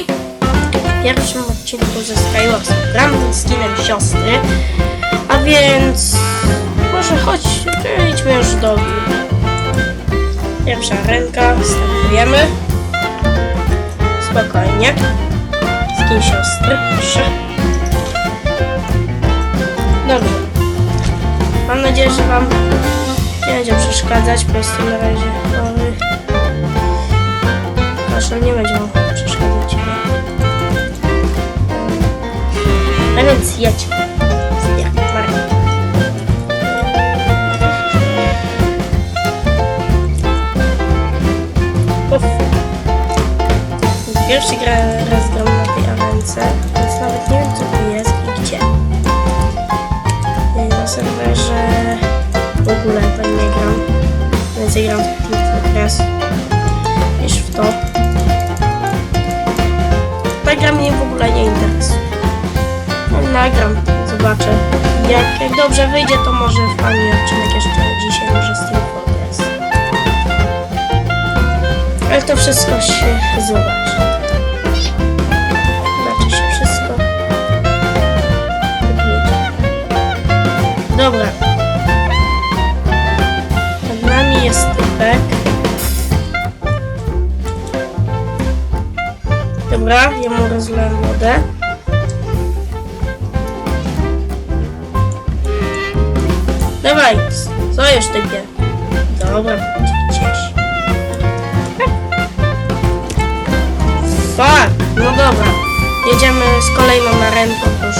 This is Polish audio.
W pierwszym odcinku ze Skywars z skinem siostry, a więc może chodź, przejdźmy już do. Pierwsza ręka, startujemy. Spokojnie. Skin siostry, proszę. Dobrze. Mam nadzieję, że Wam nie będzie przeszkadzać, bo jestem na razie chory. Kaszel nie będzie Wam więc jedź. Pierwszy gra, raz gram na tej arence, więc nawet nie wiem co tu jest i gdzie. Na serwerze w ogóle tam nie gram. Więcej gram w Team Fortress niż w to. Ta gra mnie w ogóle nie interesuje. Nagram, zobaczę. Jak, jak dobrze wyjdzie, to może fajny odcinek jeszcze dzisiaj może z Team Fortress. Ale to wszystko się zobaczy. Zobaczy się wszystko. Dobra. Przed nami jest typek. Dobra, ja mu rozlałem wodę. Dawaj, co już typie? Dobra, gdzieś. Fuck, no dobra. Jedziemy z kolejną arenką, bo już